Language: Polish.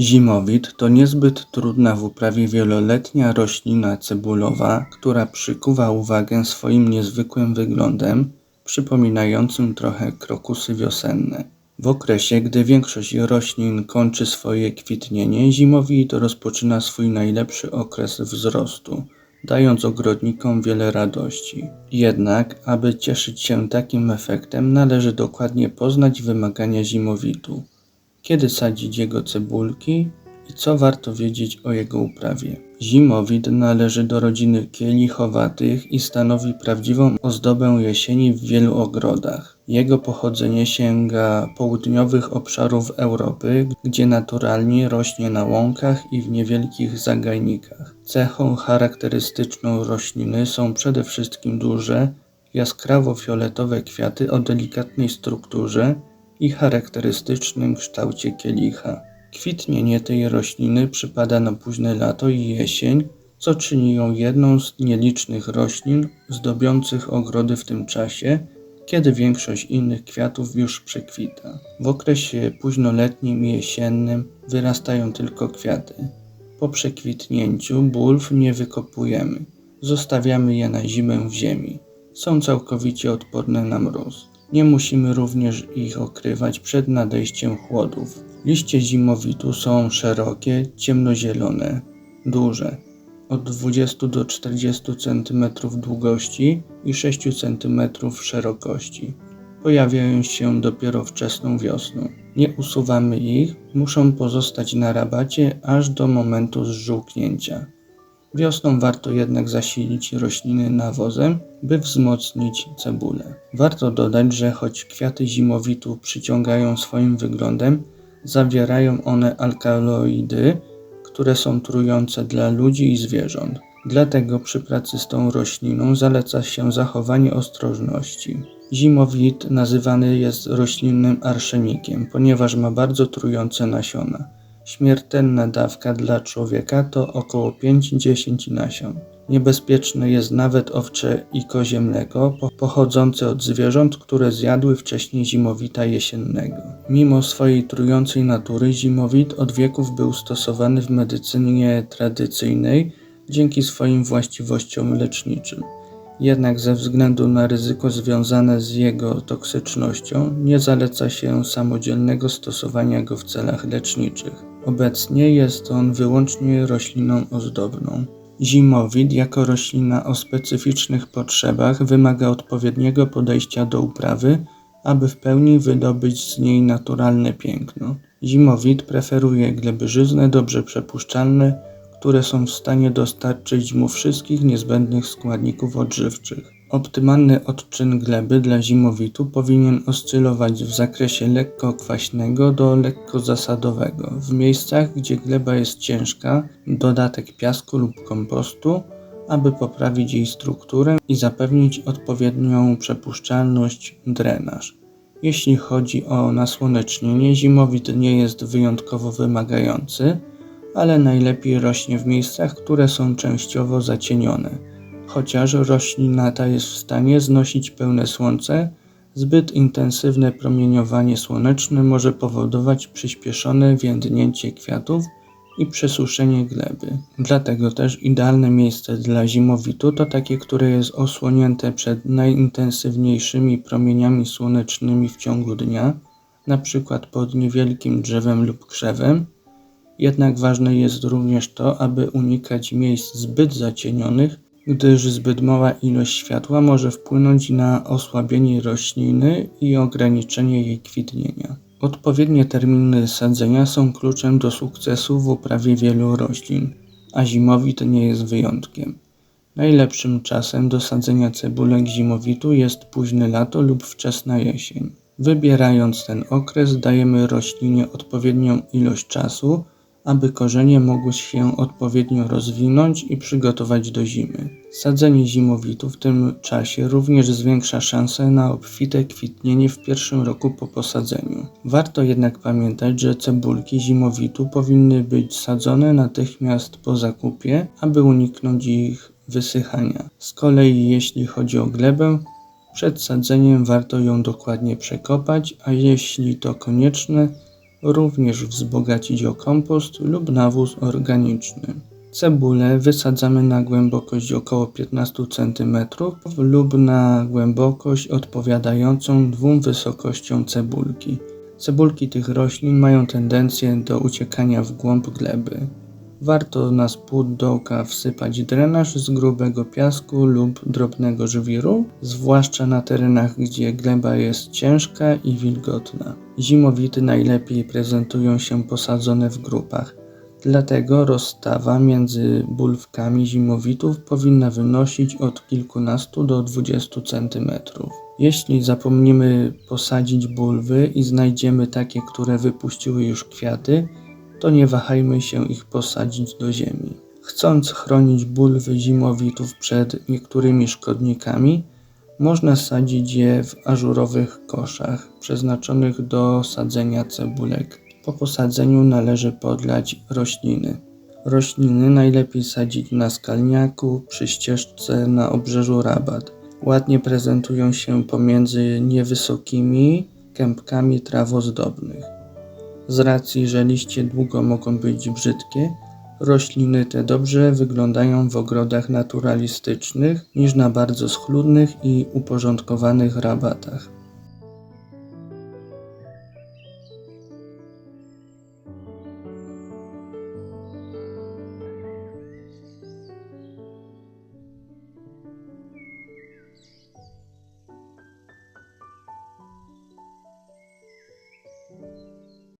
Zimowit to niezbyt trudna w uprawie wieloletnia roślina cebulowa, która przykuwa uwagę swoim niezwykłym wyglądem, przypominającym trochę krokusy wiosenne. W okresie, gdy większość roślin kończy swoje kwitnienie, zimowit rozpoczyna swój najlepszy okres wzrostu, dając ogrodnikom wiele radości. Jednak, aby cieszyć się takim efektem, należy dokładnie poznać wymagania zimowitu kiedy sadzić jego cebulki i co warto wiedzieć o jego uprawie. Zimowid należy do rodziny kielichowatych i stanowi prawdziwą ozdobę jesieni w wielu ogrodach. Jego pochodzenie sięga południowych obszarów Europy, gdzie naturalnie rośnie na łąkach i w niewielkich zagajnikach. Cechą charakterystyczną rośliny są przede wszystkim duże, jaskrawo-fioletowe kwiaty o delikatnej strukturze, i charakterystycznym kształcie kielicha. Kwitnienie tej rośliny przypada na późne lato i jesień, co czyni ją jedną z nielicznych roślin zdobiących ogrody w tym czasie, kiedy większość innych kwiatów już przekwita. W okresie późnoletnim i jesiennym wyrastają tylko kwiaty. Po przekwitnięciu bulw nie wykopujemy, zostawiamy je na zimę w ziemi. Są całkowicie odporne na mróz. Nie musimy również ich okrywać przed nadejściem chłodów. Liście zimowitu są szerokie, ciemnozielone, duże, od 20 do 40 cm długości i 6 cm szerokości. Pojawiają się dopiero wczesną wiosną. Nie usuwamy ich, muszą pozostać na rabacie aż do momentu zżółknięcia. Wiosną warto jednak zasilić rośliny nawozem, by wzmocnić cebulę. Warto dodać, że choć kwiaty zimowitu przyciągają swoim wyglądem, zawierają one alkaloidy, które są trujące dla ludzi i zwierząt. Dlatego przy pracy z tą rośliną zaleca się zachowanie ostrożności. Zimowit nazywany jest roślinnym arszenikiem, ponieważ ma bardzo trujące nasiona. Śmiertelna dawka dla człowieka to około 5-10 nasion. Niebezpieczne jest nawet owcze i kozie mleko pochodzące od zwierząt, które zjadły wcześniej zimowita jesiennego. Mimo swojej trującej natury zimowit od wieków był stosowany w medycynie tradycyjnej dzięki swoim właściwościom leczniczym. Jednak ze względu na ryzyko związane z jego toksycznością nie zaleca się samodzielnego stosowania go w celach leczniczych. Obecnie jest on wyłącznie rośliną ozdobną. Zimowid jako roślina o specyficznych potrzebach wymaga odpowiedniego podejścia do uprawy, aby w pełni wydobyć z niej naturalne piękno. Zimowid preferuje gleby żyzne, dobrze przepuszczalne, które są w stanie dostarczyć mu wszystkich niezbędnych składników odżywczych. Optymalny odczyn gleby dla zimowitu powinien oscylować w zakresie lekko kwaśnego do lekko zasadowego. W miejscach, gdzie gleba jest ciężka, dodatek piasku lub kompostu, aby poprawić jej strukturę i zapewnić odpowiednią przepuszczalność, drenaż. Jeśli chodzi o nasłonecznienie, zimowit nie jest wyjątkowo wymagający, ale najlepiej rośnie w miejscach, które są częściowo zacienione Chociaż roślina ta jest w stanie znosić pełne słońce, zbyt intensywne promieniowanie słoneczne może powodować przyspieszone więdnięcie kwiatów i przesuszenie gleby. Dlatego też idealne miejsce dla zimowitu to takie, które jest osłonięte przed najintensywniejszymi promieniami słonecznymi w ciągu dnia, przykład pod niewielkim drzewem lub krzewem. Jednak ważne jest również to, aby unikać miejsc zbyt zacienionych gdyż zbyt mała ilość światła może wpłynąć na osłabienie rośliny i ograniczenie jej kwitnienia. Odpowiednie terminy sadzenia są kluczem do sukcesu w uprawie wielu roślin, a zimowit nie jest wyjątkiem. Najlepszym czasem do sadzenia cebulek zimowitu jest późne lato lub wczesna jesień. Wybierając ten okres dajemy roślinie odpowiednią ilość czasu, aby korzenie mogły się odpowiednio rozwinąć i przygotować do zimy. Sadzenie zimowitu w tym czasie również zwiększa szanse na obfite kwitnienie w pierwszym roku po posadzeniu. Warto jednak pamiętać, że cebulki zimowitu powinny być sadzone natychmiast po zakupie, aby uniknąć ich wysychania. Z kolei jeśli chodzi o glebę, przed sadzeniem warto ją dokładnie przekopać, a jeśli to konieczne, również wzbogacić o kompost lub nawóz organiczny. Cebulę wysadzamy na głębokość około 15 cm lub na głębokość odpowiadającą dwóm wysokościom cebulki. Cebulki tych roślin mają tendencję do uciekania w głąb gleby. Warto na spód dołka wsypać drenaż z grubego piasku lub drobnego żwiru, zwłaszcza na terenach, gdzie gleba jest ciężka i wilgotna. Zimowity najlepiej prezentują się posadzone w grupach. Dlatego rozstawa między bulwkami zimowitów powinna wynosić od kilkunastu do 20 cm. Jeśli zapomnimy posadzić bulwy i znajdziemy takie, które wypuściły już kwiaty, to nie wahajmy się ich posadzić do ziemi. Chcąc chronić bulwy zimowitów przed niektórymi szkodnikami, można sadzić je w ażurowych koszach przeznaczonych do sadzenia cebulek. Po posadzeniu należy podlać rośliny. Rośliny najlepiej sadzić na skalniaku, przy ścieżce na obrzeżu rabat. Ładnie prezentują się pomiędzy niewysokimi kępkami traw ozdobnych. Z racji, że liście długo mogą być brzydkie, rośliny te dobrze wyglądają w ogrodach naturalistycznych niż na bardzo schludnych i uporządkowanych rabatach.